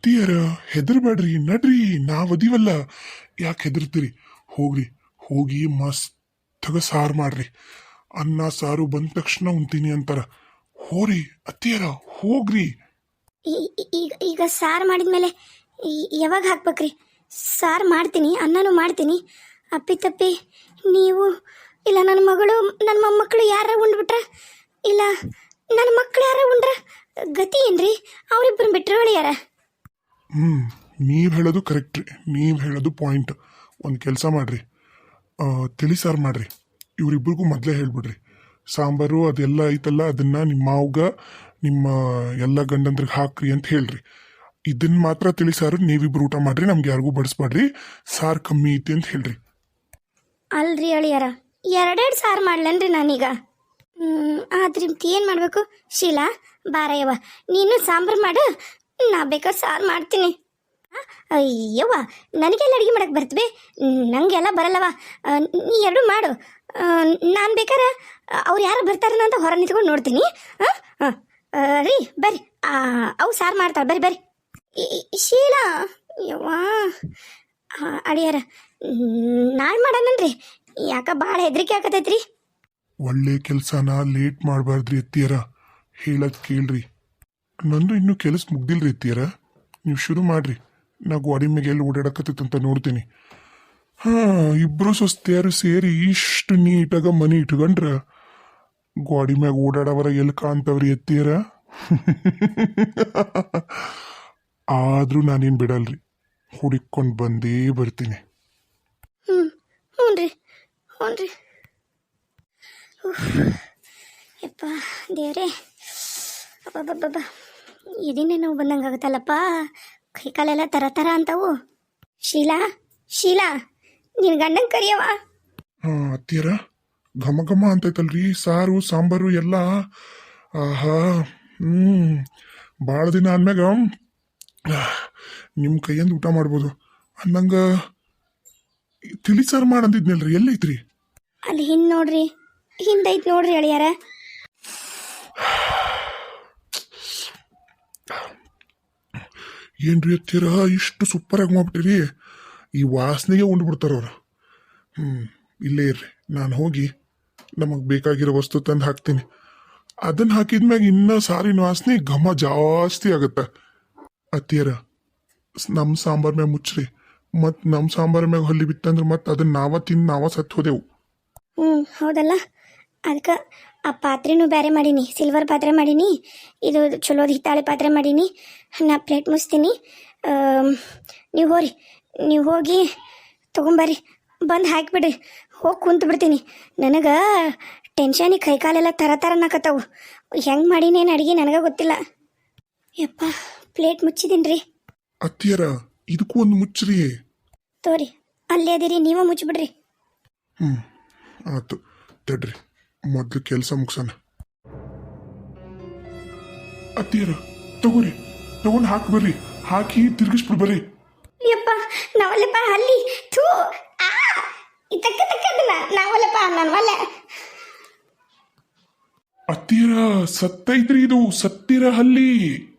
ಅತ್ತಿಯರ ಹೆದರ್ಬೇಡ್ರಿ ನಡ್ರಿ, ನಾವ್ ಅದೀವಲ್ಲ. ಯಾಕೆ ಹೆದರ್ತೀರಿ ಹೋಗ್ರಿ, ಹೋಗಿ ಮಸ್ತಗ ಸಾರು ಮಾಡ್ರಿ. ಅನ್ನ, ಸಾರು ಬಂದ ತಕ್ಷಣ ಉಣ್ತೀನಿ ಅಂತಾರ. ಹೋರಿ, ಅತ್ತಿಯರ, ಹೋಗ್ರಿ. ಈಗ ಈಗ ಸಾರು ಮಾಡಿದ್ಮೇಲೆ ಯಾವಾಗ ಹಾಕ್ಬೇಕ್ರಿ? ಸಾರು ಮಾಡ್ತೀನಿ, ಅನ್ನನೂ ಮಾಡ್ತೀನಿ. ಅಪ್ಪಿ ತಪ್ಪಿ, ನೀವು, ಇಲ್ಲ ನನ್ನ ಮಗಳು ನನ್ನ ಮೊಮ್ಮಕ್ಕಳು ಯಾರ ಉಂಡ್ಬಿಟ್ರ? ಇಲ್ಲ ನನ್ನ ಮಕ್ಕಳು ಯಾರ ಉಂಡ್ರ? ಗತಿ ಏನ್ರಿ? ಅವ್ರಿಬ್ಬರು ಬಿಟ್ರೆ ಹೊಳಿಯಾರ ಹ್ಮ್, ನೀವು ಹೇಳೋದು ಕರೆಕ್ಟ್ ರೀ. ನೀವು ಹೇಳೋದು ಪಾಯಿಂಟ್ ಒಂದು ಕೆಲಸ ಮಾಡಿರಿ. ತಿಳಿಸಾರು ತಿಳಿ ಸಾರು ಮಾಡ್ರಿ. ಇವ್ರಿಬ್ರಿಗೂ ಮೊದಲೇ ಹೇಳಿಬಿಡ್ರಿ. ಸಾಂಬಾರು ಅದೆಲ್ಲ ಐತಲ್ಲ, ಅದನ್ನು ನಿಮ್ಮ ಮಾವ್ಗ, ನಿಮ್ಮ ಎಲ್ಲ ಗಂಡಂದ್ರಿಗೆ ಹಾಕ್ರಿ ಅಂತ ಹೇಳ್ರಿ. ಇದನ್ನ ಮಾತ್ರ ತಿಳಿ ಸಾರು ನೀವಿಬ್ರು ಊಟ ಮಾಡ್ರಿ, ನಮ್ಗೆ ಯಾರಿಗೂ ಬಡಿಸ್ಬೇಡ್ರಿ. ಸಾರು ಕಮ್ಮಿ ಐತಿ ಅಂತ ಹೇಳ್ರಿ. ಅಲ್ರಿ ಅಳಿಯಾರ, ಎರಡೆರಡು ಸಾರು ಮಾಡ್ಲೇನ್ರಿ ನಾನೀಗ. ಆದ್ರಿಂತ ಏನು ಮಾಡಬೇಕು? ಶೀಲಾ ಬಾರಯ್ಯವ ನೀನು ಸಾಂಬಾರು ಮಾಡು ನಾ ಬೇಕಾದ್ರೆ ಸಾರು ಮಾಡ್ತೀನಿ. ಅಯ್ಯವ್ವ ನನಗೆಲ್ಲ ಅಡುಗೆ ಮಾಡಕ್ಕೆ ಬರ್ತವೆ ನನಗೆಲ್ಲ ಬರಲ್ಲವ ನೀ ಎರಡು ಮಾಡು. ನಾನು ಬೇಕಾರೆ ಅವ್ರು ಯಾರು ಬರ್ತಾರನ ಅಂತ ಹೊರ ನಿಂತ್ಕೊಂಡು ನೋಡ್ತೀನಿ. ಹಾಂ ಹಾಂ ರೀ, ಬರ್ರಿ. ಅವು ಸಾರು ಮಾಡ್ತಾಳೆ, ಬರ್ರಿ ಬರ್ರಿ. ಶೀಲಾ, ಯವ್ವಾ. ಅಡಿಯಾರ ನಾಳೆ ಮಾಡೋಣನ್ರಿ ಯಾಕ ಭಾಳ ಹೆದರಿಕೆ ಆಕತೈತ್ರಿ. ಒಳ್ಳೆ ಕೆಲಸನ ಲೇಟ್ ಮಾಡಬಾರ್ದ್ರಿ ಎತ್ತಿಯರ ಹೇಳದ್ ಕೇಳ್ರಿ. ನಂದು ಇನ್ನೂ ಕೆಲಸ ಮುಗ್ದಿಲ್ರಿ ಎತ್ತಿಯರ ನೀವು ಶುರು ಮಾಡ್ರಿ. ನಾ ಗೋಡಿ ಮೇಲೆ ಎಲ್ಲಿ ಓಡಾಡಕತ್ತೈತಂತ ನೋಡ್ತೀನಿ. ಹಾ, ಇಬ್ರು ಸ್ವಸ್ತಿಯರು ಸೇರಿ ಇಷ್ಟು ನೀಟಾಗ ಮನಿ ಇಟ್ಕೊಂಡ್ರ. ಗೋಡಿ ಮ್ಯಾಗ ಓಡಾಡವರ ಎಲ್ಲಿ ಕಾಣ್ತವ್ರಿ ಎತ್ತೀರ ಆದ್ರೂ ನಾನೇನ್ ಬಿಡಲ್ರಿ. ಹುಡುಕೊಂಡು ಬಂದೇ ಬರ್ತೀನಿ. ಹ್ಞೂ ಯಪ್ಪ ಇದನ್ನೇ ನೋವು ಬಂದಂಗೆ ಆಗುತ್ತಲ್ಲಪ್ಪ. ಕೈಕಾಲೆಲ್ಲ ತರ ತರ ಅಂತವು. ಶೀಲಾ ಶೀಲಾ ನಿನ್ನ ಗಂಡನ ಕರಿಯವ ಹಾ ಅತ್ತಿಯರ ಘಮ ಘಮ ಅಂತೈತಲ್ರಿ ಸಾರು ಸಾಂಬಾರು ಎಲ್ಲ. ಆಹಾ ಹ್ಞೂ ಭಾಳ ದಿನ ಆದ್ಮ್ಯಾಗ ನಿಮ್ಮ ಕೈಯಿಂದ ಊಟ ಮಾಡ್ಬೋದು. ಅನ್ನಂಗ ತಿಳಿ ಸಾರು ಮಾಡಂದಿದ್ನಲ್ರಿ ಎಲ್ಲೈತ್ರಿ? ಅಲ್ಲಿ ಹಿಂದೆ ನೋಡ್ರಿ ಹಿಂದೈತ್ ನೋಡ್ರಿ ಅಳಿಯಾರ. ಏನ್ರಿ ಹತ್ತಿರ ಇಷ್ಟು ಸೂಪರ್ ಆಗಿ ಮಾಡ್ಬಿಟ್ಟಿರಿ. ಈ ವಾಸನೆಗೆ ಉಂಡ್ಬಿಡ್ತಾರ ಅವ್ರು. ಹ್ಮ್, ಇಲ್ಲೇ ಇರ್ರಿ. ನಾನು ಹೋಗಿ ನಮಗೆ ಬೇಕಾಗಿರೋ ವಸ್ತು ತಂದು ಹಾಕ್ತೀನಿ. ಅದನ್ನ ಹಾಕಿದ್ಮ್ಯಾಗ ಇನ್ನ ಸಾರಿನ ವಾಸನೆ ಘಮ ಜಾಸ್ತಿ ಆಗತ್ತ. ಅತ್ತಿಯರ ನಮ್ಮ ಸಾಂಬಾರ್ ಮ್ಯಾಗ ಮುಚ್ಚ್ರಿ ಮತ್ ನಮ್ಮ ಸಾಂಬಾರ್ ಮ್ಯಾಗ ಹೊಲಿ ಬಿತ್ತಂದ್ರೆ ಮತ್ತೆ ಅದನ್ನ ನಾವ ತಿಂದು ನಾವ ಸತ್ತು ಹೋದೆವು. ಹ್ಞೂ ಹೌದಲ್ಲ? ಅದಕ್ಕೆ ಆ ಪಾತ್ರೆನೂ ಬೇರೆ ಮಾಡೀನಿ ಸಿಲ್ವರ್ ಪಾತ್ರೆ ಮಾಡೀನಿ ಇದು ಚಲೋದು ಹಿತ್ತಾಳೆ ಪಾತ್ರೆ ಮಾಡೀನಿ. ನಾ ಪ್ಲೇಟ್ ಮುಚ್ತೀನಿ. ನೀವು ಹೋರಿ ನೀವು ಹೋಗಿ ತೊಗೊಂಬರ್ರಿ. ಬಂದು ಹಾಕಿಬಿಡ್ರಿ. ಹೋಗಿ ಕುಂತು ಬಿಡ್ತೀನಿ. ನನಗೆ ಟೆನ್ಷನಿಗೆ ಕೈ ಕಾಲೆಲ್ಲ ತರ ತರ ಅನ್ನಕತ್ತಾವು ಹೆಂಗೆ ಮಾಡೀನೇನು ಅಡುಗೆ ನನಗೆ ಗೊತ್ತಿಲ್ಲ. ಯಪ್ಪ ಪ್ಲೇಟ್ ಮುಚ್ಚಿದ್ದೀನಿ ರೀ ಅತ್ತಿಯರ ಇದಕ್ಕೂ ಒಂದು ಮುಚ್ಚ್ರಿ. ತೋರಿ ಅಲ್ಲೇ ಅದಿರಿ ನೀವೇ ಮುಚ್ಚಿಬಿಡ್ರಿ ಹ್ಞೂ ಆತು ತಡ್ರಿ. ಮೊದ್ಲು ಕೆಲಸ ಮುಗಿಸೋಣ. ಅತ್ತಿಯರ ತಗೋರಿ ತಗೊಂಡು ಹಾಕಿ ಬರ್ರಿ. ಹಾಕಿ ತಿರ್ಗಿಸ್ಬಿಡ್ ಬರ್ರಿ. ಯಪ್ಪ ನಾವಲ್ಲಪ್ಪ ಅಲ್ಲಿ. ಥೂ ಆ ತಕ್ಕ ತಕ್ಕ ಅದನ್ನ. ನಾವಲ್ಲಪ್ಪ ನಾನು ಅತ್ತಿಯರ ಸತ್ತೈತ್ರಿ ಇದು. ಸತ್ತಿರ ಹಲ್ಲಿ.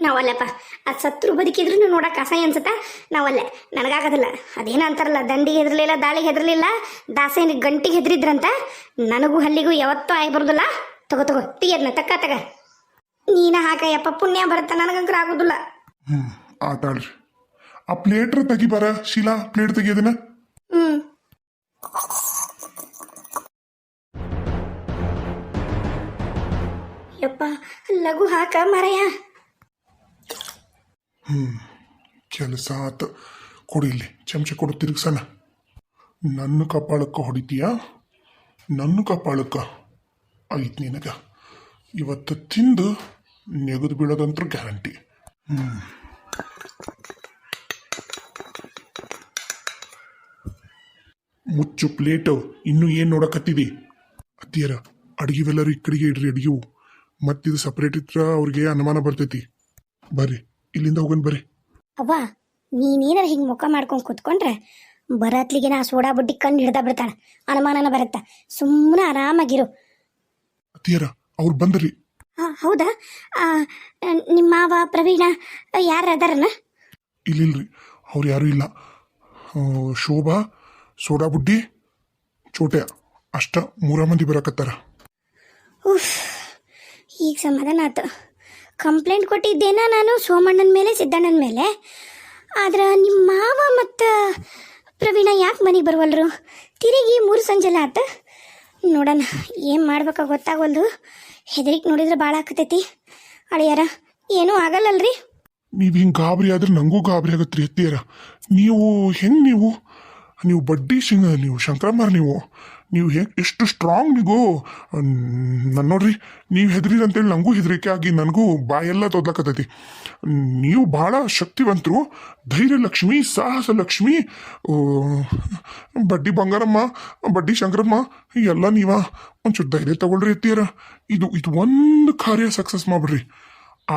ನಾವಲ್ಲಪ್ಪ. ಅದು ಸತ್ರು ಬದುಕಿದ್ರು ನೋಡಕ್ಕೆ ಅಸಹ್ಯ ಅನ್ಸುತ್ತಾ? ನಾವಲ್ಲೇ. ನನಗಾಗೋದಿಲ್ಲ. ಅದೇನ ಅಂತಾರಲ್ಲ ದಂಡಿಗೆ ಹೆದ್ರಲಿಲ್ಲ ದಾಳಿಗೆ ಹೆದ್ರಲಿಲ್ಲ ದಾಸೇನ ಗಂಟಿಗೆ ಹೆದರಿದ್ರಂತ? ನನಗೂ ಹಲ್ಲಿಗೂ ಯಾವತ್ತೂ ಆಗಿ ಬರೋದಿಲ್ಲ. ತಗೋ ತಗೋ ತೀಯದ್ನ ತಕ್ಕ ತಗ. ನೀನ ಹಾಕ ಯಪ್ಪ ಪುಣ್ಯ ಬರುತ್ತೆ ನನಗಂಕರ ಆಗೋದಿಲ್ಲ. ಹ್ಞೂ ಆತಾಳ್ರಿ ಆ ಪ್ಲೇಟ್ರ ತೆಗಿಬಾರ? ಶೀಲಾ ಪ್ಲೇಟ್ ತೆಗಿಯೋದನ್ನ ಹ್ಞೂ ಯಪ್ಪ ಲಘು ಹಾಕ ಮರಯ್ಯ. ಕೆಲಸ ಆತ. ಕೊಡು ಇಲ್ಲಿ. ಚಮಚ ಕೊಡು, ತಿರುಗಿಸಣ. ನನ್ನ ಕಪಾಳಕ್ಕ ಹೊಡಿತೀಯಾ? ನನ್ನ ಕಪಾಳಕ್ಕ? ಐತ್ ನಿನಗ. ಇವತ್ತು ತಿಂದು ನೆಗೆದು ಬೀಳೋದಂತ್ರ ಗ್ಯಾರಂಟಿ. ಹ್ಞೂ ಮುಚ್ಚು ಪ್ಲೇಟು. ಇನ್ನೂ ಏನು ನೋಡಕತ್ತಿದಿ ಅತ್ತಿಯರ, ಅಡುಗೆವೆಲ್ಲರೂ ಈ ಕಡೆಗೆ ಇಡ್ರಿ, ಅಡುಗೆವು. ಮತ್ತಿದು ಸಪ್ರೇಟ್ ಇದ್ರೆ ಅವ್ರಿಗೆ ಅನುಮಾನ ಬರ್ತೈತಿ. ಬರ್ರಿ. ಇಲ್ಲಿಂದ ಹೋಗೋಣ ಬರ್ರಿ. ಅವ್ವ ನೀನೇನಾರ ಹಿಂಗೆ ಮುಖ ಮಾಡ್ಕೊಂಡು ಕೂತ್ಕೊಂಡ್ರೆ ಬರತ್ಲಿಗೆ ನಾ ಸೋಡಾ ಬುಡ್ಡಿ ಕಣ್ಣು ಹಿಡ್ದ ಬಿಡ್ತಾಳ. ಅನುಮಾನನ ಬರುತ್ತ. ಸುಮ್ಮನೆ ಆರಾಮಾಗಿರು. ಅತ್ತಿಯರ ಅವ್ರು ಬಂದ್ರಿ. ಆ, ಹೌದಾ? ಆ, ನಿಮ್ಮ ಮಾವ ಪ್ರವೀಣ ಯಾರು ಅದಾರನ? ಇಲ್ಲಿಲ್ರಿ. ಅವ್ರು ಯಾರು ಇಲ್ಲ. ಆ, ಶೋಭಾ ಸೋಡಾ ಬುಡ್ಡಿ ಚೋಟೆ ಅಷ್ಟ ಮೂರ ಮಂದಿ ಬರಕತ್ತಾರ. ಉಫ್ ಈಗ ಸಮಾಧಾನ ಆತು. ಕಂಪ್ಲೇಂಟ್ ಕೊಟ್ಟಿದ್ದೇನ ನಾನು? ಸೋಮಣ್ಣನ ಮೇಲೆ, ಸಿದ್ದಣ್ಣನ ಮೇಲೆ? ಆದ್ರೆ ನಿಮ್ಮ ಮಾವ ಮತ್ತು ಪ್ರವೀಣ ಯಾಕೆ ಮನೆಗೆ ಬರುವಲ್ರು? ತಿರುಗಿ ಮೂರು ಸಂಜೆಲ ಆತ. ನೋಡೋಣ, ಏನು ಮಾಡ್ಬೇಕಾ ಗೊತ್ತಾಗವಲ್ದು ಹೆದರಿಕೆ ನೋಡಿದ್ರೆ ಭಾಳ ಆಕತೈತಿ. ಅಳಿಯಾರ, ಏನೂ ಆಗಲ್ಲಲ್ರಿ? ನೀವು ಹಿಂಗೆ ಗಾಬರಿ ಆದ್ರೆ ನನಗೂ ಗಾಬರಿ ಆಗತ್ರಿ ಎತ್ತಿಯರ ನೀವು ಹೆಂಗೆ ನೀವು? ನೀವು ಬಡ್ಡಿ ಸಿಂಗ ನೀವು, ಶಂಕರಮ್ಮರ್ ನೀವು. ನೀವು ಹೇಗೆ ಎಷ್ಟು ಸ್ಟ್ರಾಂಗ್ ನೀವು ನನ್ನ ನೋಡ್ರಿ, ನೀವು ಹೆದ್ರಿರಿ ಅಂತೇಳಿ ನನಗೂ ಹೆದರಿಕೆ ಆಗಿ ನನಗೂ ಬಾಯೆಲ್ಲ ತೊದ್ಲಕತ್ತೈತಿ. ನೀವು ಭಾಳ ಶಕ್ತಿವಂತರು ಧೈರ್ಯ ಲಕ್ಷ್ಮಿ ಸಾಹಸ ಲಕ್ಷ್ಮಿ ಬಡ್ಡಿ ಬಂಗಾರಮ್ಮ, ಬಡ್ಡಿ ಶಂಕರಮ್ಮ, ಎಲ್ಲ ನೀವ. ಒಂಚೂರು ಧೈರ್ಯ ತಗೊಳ್ರಿ ಎತ್ತೀರ ಇದು ಇದು ಒಂದು ಕಾರ್ಯ ಸಕ್ಸಸ್ ಮಾಡ್ಬಿಡ್ರಿ.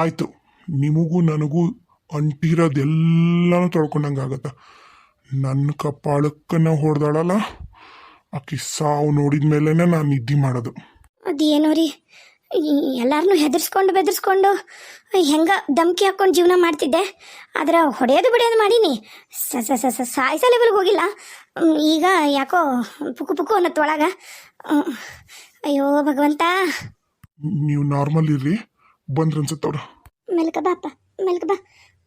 ಆಯಿತು, ನಿಮಗೂ ನನಗೂ ಅಂಟಿರೋದೆಲ್ಲನೂ ತೊಳ್ಕೊಂಡಂಗೆ ಆಗತ್ತ ನನ್ನ ಕಪ್ಪಾಳಕ್ಕನ್ನ ಹೊಡೆದಾಳಲ್ಲ. ಆಕಿ ಸಾವು ನೋಡಿದ ನಾನು ನಿದ್ದೆ ಮಾಡೋದು. ಅದೇನೋ ರೀ ಎಲ್ಲಾರನ್ನೂ ಹೆದರ್ಸ್ಕೊಂಡು ಬೆದರ್ಸ್ಕೊಂಡು ಹೆಂಗ ಧಮ್ಕಿ ಹಾಕೊಂಡು ಜೀವನ ಮಾಡ್ತಿದ್ದೆ ಆದ್ರೆ ಹೊಡೆಯೋದು ಬಿಡೋದು ಮಾಡೀನಿ. ಸ ಸ ಸ ಸ- ಸಾಯಿಸೋ ಲೆವೆಲ್ಗೆ ಹೋಗಿಲ್ಲ. ಈಗ ಯಾಕೋ ಪುಕು ಪುಕು ಅನ್ನತ್ತೊಳಗ ಒಳಗ ಅಯ್ಯೋ ಭಗವಂತ. ನೀವು ನಾರ್ಮಲ್ ಇರ್ರಿ ಬಂದ್ರ ಅನ್ಸುತ್ತವ್ರ ಮೆಲ್ಕ ಬಾಪ ಮೆಲ್ಕ ಬಾ.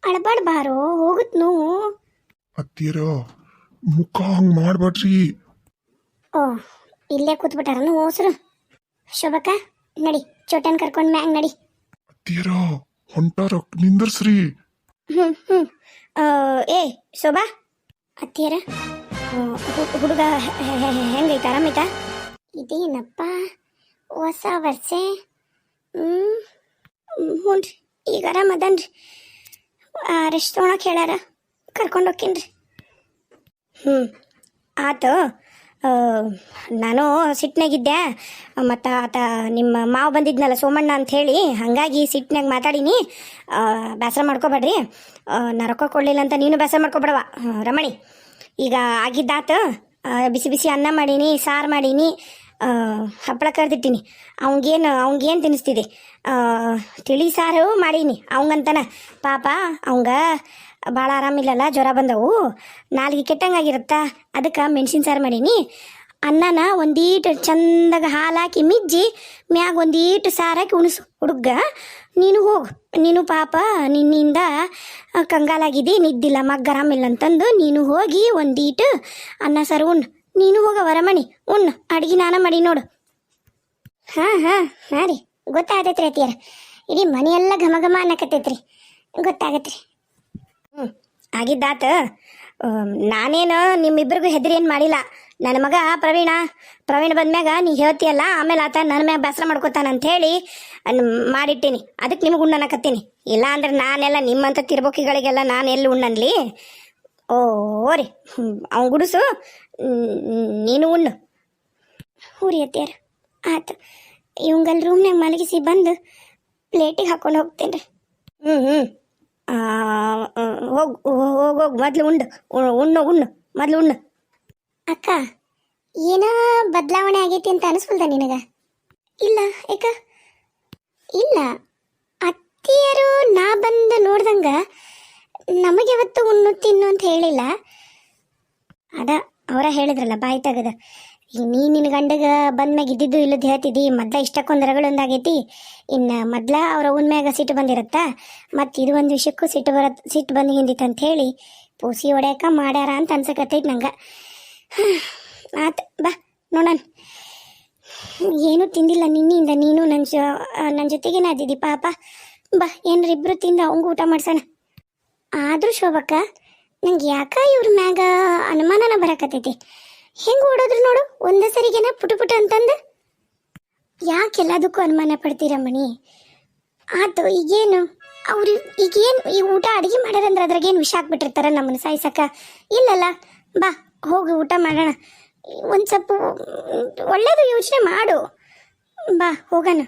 ಅಳಬಾಡ್ ಬಾರೋ ಹೋಗುತ್ ನೋವು ಅತ್ತಿಯರ ಮುಖ ಹಂಗೆ ಮಾಡ್ಬೇಡ್ರಿ ಓ ಇಲ್ಲೇ ಕೂತ್ಬಿಟ್ಟಾರನು ಓಸರು ಶೋಭಕ್ಕ ನಡಿ ಚೋಟನ್ ಕರ್ಕೊಂಡು ಮ್ಯಾಂಗ್ ನಡಿ. ಅತ್ತಿಯರ ಹೊಂಟಾರ ನಿಂದರ್ಸ್ರಿ. ಹ್ಮ್ ಹ್ಮ್. ಆ, ಏ ಶೋಭಾ. ಅತ್ತಿಯರ ಹುಡುಗ ಹೆಂಗೈತ ಆರಾಮೈತ ಇದೇನಪ್ಪ ಹೊಸ ವರ್ಷೆ. ಹ್ಮ್ ಹ್ಞೂ ಈಗ ಆರಾಮದನ್ರಿ ರೆಸ್ಟ್ ತೊಗೊಳಕ್ಕೆ ಹೇಳ್ಯಾರ. ಕರ್ಕೊಂಡು ಹೋಗ್ತೀನಿ ಹ್ಞೂ ಆತು ನಾನು ಸಿಟ್ನಾಗಿದ್ದೆ, ಮತ್ತು ಆತ ನಿಮ್ಮ ಮಾವು ಬಂದಿದ್ನಲ್ಲ ಸೋಮಣ್ಣ ಅಂತ ಹೇಳಿ ಹಾಗಾಗಿ ಸಿಟ್ನಾಗ ಮಾತಾಡೀನಿ. ಬೇಸರ ಮಾಡ್ಕೋಬೇಡ್ರಿ. ನಾ ರೊಕ್ಕ ಕೊಡಲಿಲ್ಲ ಅಂತ ನೀನು ಬೇಸರ ಮಾಡ್ಕೊಬೇಡವ? ರಮಣಿ, ಈಗ ಆಗಿದ್ದಾತ ಬಿಸಿ ಬಿಸಿ ಅನ್ನ ಮಾಡೀನಿ, ಸಾರು ಮಾಡೀನಿ ಹಪ್ಪಳ ಕರೆದಿಟ್ಟಿನಿ. ಅವಂಗೇನು ಅವಂಗೇನು ತಿನ್ನಿಸ್ತಿದೆ? ತಿಳಿ ಸಾರು ಮಾಡೀನಿ, ಅವಂಗಂತನ. ಪಾಪ, ಅವಂಗ ಭಾಳ ಆರಾಮಿಲ್ಲಲ್ಲ ಜ್ವರ ಬಂದವು. ನಾಲ್ಗೆ ಕೆಟ್ಟಂಗಾಗಿರುತ್ತಾ, ಅದಕ್ಕೆ ಮೆಣಸಿನ ಸಾರು ಮಾಡೀನಿ. ಅನ್ನನ ಒಂದೀಟು ಚಂದಾಗ ಹಾಲು ಹಾಕಿ ಮಿಜ್ಜಿ, ಮ್ಯಾಗ ಒಂದೀಟು ಸಾರು ಹಾಕಿ ಉಣಿಸು. ಹುಡುಗ, ನೀನು ಹೋಗು. ನೀನು ಪಾಪ, ನಿನ್ನಿಂದ ಕಂಗಾಲಾಗಿದೆ, ನಿದ್ದಿಲ್ಲ, ಮಗ್ಗ ಆರಾಮಿಲ್ಲ ಅಂತಂದು ನೀನು ಹೋಗಿ ಒಂದೀಟು ಅನ್ನ ಸಾರು ಉಣ್ಣು ನೀನು ಹೋಗ ವರಮಣಿ ಉಣ್ಣು ಅಡುಗೆ ನಾನ ಮಾಡಿ ನೋಡು. ಹಾಂ ಹಾಂ ಹಾಂ ರೀ ಗೊತ್ತಾಗತೈತ್ರಿ ಅತಿಯರ್ ಇಡೀ ಮನೆಯೆಲ್ಲ ಘಮ ಘಮ ಅನ್ನಕತ್ತೈತ್ರಿ. ಗೊತ್ತಾಗತ್ತೆ ಹ್ಞೂ ಆಗಿದ್ದಾತ. ನಾನೇನು ನಿಮ್ಮಿಬ್ಬರಿಗೂ ಹೆದರಿ ಏನು ಮಾಡಿಲ್ಲ. ನನ್ನ ಮಗ ಪ್ರವೀಣ ಪ್ರವೀಣ ಬಂದ್ಮ್ಯಾಗ ನೀ ಹೇಳ್ತೀಯಲ್ಲ, ಆಮೇಲೆ ಆತ ನನ್ನ ಮ್ಯಾಗ ಬೇಸರ ಅಂತ ಹೇಳಿ ಮಾಡಿಟ್ಟೀನಿ. ಅದಕ್ಕೆ ನಿಮಗೆ ಉಣ್ಣನಕತ್ತೀನಿ ಇಲ್ಲ ಅಂದ್ರೆ ನಾನೆಲ್ಲ ನಿಮ್ಮಂಥ ತಿರ್ಬೋಕಿಗಳಿಗೆಲ್ಲ ನಾನು ಎಲ್ಲಿ ಉಣ್ಣನ್ಲಿ? ಓ, ರೀ. ಅವ್ನು ಗುಡಿಸು. ನೀನು ಉಣ್ಣು. ಹೂರಿ ಅತ್ತಿಯರ, ಆತು. ಇವಂಗಲ್ಲಿ ರೂಮ್ನಾಗ ಮಲಗಿಸಿ ಬಂದು ಪ್ಲೇಟಿಗೆ ಹಾಕೊಂಡು ಹೋಗ್ತೇನೆ ರೀ ಹ್ಞೂ ಹ್ಞೂ ಹೋಗು ಹೋಗೋಗ್ ಹೋಗು ಮೊದ್ಲು ಉಂಡು. ಉಣ್ಣು ಉಣ್ಣು, ಮೊದ್ಲು ಉಣ್ಣು. ಅಕ್ಕ, ಏನೋ ಬದಲಾವಣೆ ಆಗೈತಿ ಅಂತ ಅನಿಸ್ಬಿಲ್ದ ನಿನಗ? ಇಲ್ಲ ಏಕ ಇಲ್ಲ, ಅತ್ತಿಯರು ನಾ ಬಂದು ನೋಡ್ದಂಗ ನಮಗೆ ಯಾವತ್ತು ಉಣ್ಣು, ತಿನ್ನು ಅಂತ ಹೇಳಿಲ್ಲ. ಅದ, ಅವರ ಹೇಳಿದ್ರಲ್ಲ, ಬಾಯಿ ತೆಗದ. ಈಗ ನೀ ನಿನ್ನ ಗಂಡಗ ಬಂದ್ಮ್ಯಾಗ ಇದ್ದಿದ್ದು ಇಲ್ಲದ ಹೇಳ್ತಿದ್ದಿ, ಮೊದ್ಲ ಇಷ್ಟಕ್ಕೊಂದು ರಗಳೊಂದಾಗೈತಿ ಇನ್ನು ಮೊದ್ಲ ಅವ್ರ ಅವನ ಮ್ಯಾಗ ಸಿಟ್ಟು ಬಂದಿರತ್ತ? ಮತ್ತು ಇದು ಒಂದು ವಿಷಯಕ್ಕೂ ಸಿಟ್ಟು ಬರತ್, ಸಿಟ್ಟು ಬಂದು ಹಿಂದಿತ್ತು ಅಂತ ಹೇಳಿ ಪೂಸಿ ಹೊಡ್ಯಾಕ ಮಾಡ್ಯಾರ ಅಂತ ಅನ್ಸಕತ್ತೈತಿ ನಂಗೆ. ಆತ, ಬಾ ನೋಡೋಣ ಏನೂ ತಿಂದಿಲ್ಲ ನಿನ್ನಿಂದ ನೀನು ನನ್ನ ಜೊ ನನ್ನ ಜೊತೆಗೇನೆ ಅದಿದ್ದಿ ಪಾಪ. ಬಾ, ಏನ್ರ ಇಬ್ರು ತಿಂದು ಅವಂಗೂ ಊಟ ಮಾಡ್ಸೋಣ. ಆದ್ರೂ ಶೋಭಕ್ಕ, ನಂಗೆ ಯಾಕ ಇವ್ರ ಮ್ಯಾಗ ಅನುಮಾನನ ಬರಕತ್ತೈತಿ? ಹೆಂಗ್ ಓಡೋದ್ರು ನೋಡು, ಒಂದೇ ಸರಿಗೆನ ಪುಟ ಪುಟ ಅಂತಂದು. ಯಾಕೆ ಎಲ್ಲದಕ್ಕೂ ಅನುಮಾನ ಪಡ್ತೀರಮ್ಮಣಿ ಆತು, ಈಗೇನು? ಅವ್ರು ಈಗೇನು ಈ ಊಟ ಅಡುಗೆ ಮಾಡ್ಯಾರಂದ್ರೆ ಅದ್ರಾಗೇನು ವಿಷ ಹಾಕ್ಬಿಟ್ಟಿರ್ತಾರ ನಮ್ಮನ್ನು ಸಾಯಿಸಕ್ಕ ಇಲ್ಲಲ್ಲ, ಬಾ, ಹೋಗಿ, ಊಟ ಮಾಡೋಣ. ಒಂದು ಸ್ವಲ್ಪ ಒಳ್ಳೇದು ಯೋಚನೆ ಮಾಡು. ಬಾ, ಹೋಗೋಣ.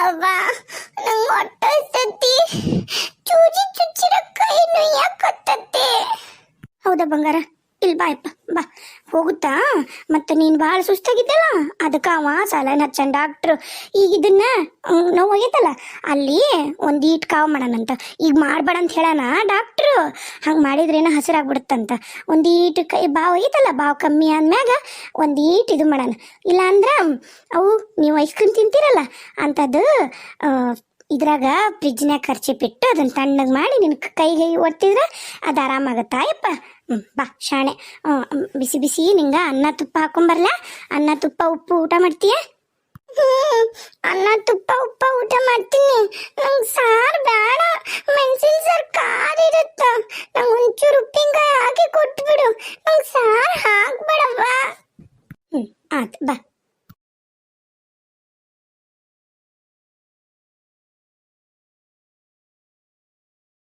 ಅವ್ವ, ನಂಗೆ ಹೊಟ್ಟೆ ಹಸ್ತೈತಿ. ಚೂಜಿ ಕೈ ನೋಯ್ಯಾಕತ್ತೈತಿ ಹೌದಾ ಬಂಗಾರ? ಇಲ್ಲಿ ಬಾಯಪ್ಪ ಹೋಗುತ್ತಾ? ಮತ್ತೆ ನೀನು ಬಹಳ ಸುಸ್ತಾಗಿದ್ದಲ್ಲ? ಅದಕ್ಕೆ ಅವ ಸಲೈನ್ ಹಚ್ಚನ್ ಡಾಕ್ಟ್ರು ಈಗ ಇದನ್ನ ನೋವು ಆಗೈತಲ್ಲ ಅಲ್ಲಿ ಒಂದು ಈಟ್ ಕಾವು ಮಾಡೋಣಂತ. ಈಗ ಮಾಡ್ಬೇಡ ಅಂತ ಹೇಳಣ ಡಾಕ್ಟ್ರು ಹಂಗೆ ಮಾಡಿದ್ರೇನ ಹಸಿರಾಗ್ಬಿಡುತ್ತಂತ. ಒಂದು ಈಟ್ ಕೈ, ಬಾವು ಹೋಗೈತಲ್ಲ, ಬಾವು ಕಮ್ಮಿ ಆದ್ಮ್ಯಾಗ ಒಂದು ಈಟ್ ಇದು ಮಾಡೋಣ. ಇಲ್ಲಾಂದ್ರೆ, ಅವು ನೀವು ಐಸ್ ಕ್ರೀಮ್ ತಿಂತೀರಲ್ಲ ಅಂಥದ್ದು ಇದ್ರಾಗ ಫ್ರಿಜ್ನಾಗ ಖರ್ಚಿಪಿಟ್ಟು ಅದನ್ನ ತಣ್ಣಗೆ ಮಾಡಿ ನಿನ್ನ ಕೈಗೆ ಒತ್ತಿದ್ರೆ ಅದು ಆರಾಮಾಗತ್ತಾ ಯಪ್ಪ? ಹ್ಞೂ ಬಾ, ಶಾಣೆ. ಬಿಸಿ ಬಿಸಿ ನಿಂಗ ಅನ್ನ ತುಪ್ಪ ಹಾಕೊಂಬರ್ಲ? ಅನ್ನ ತುಪ್ಪ, ಉಪ್ಪು ಊಟ ಮಾಡ್ತೀಯ? ಅನ್ನ ತುಪ್ಪ, ಉಪ್ಪ ಊಟ ಮಾಡ್ತೀನಿ. ನಂಗೆ ಸಾರು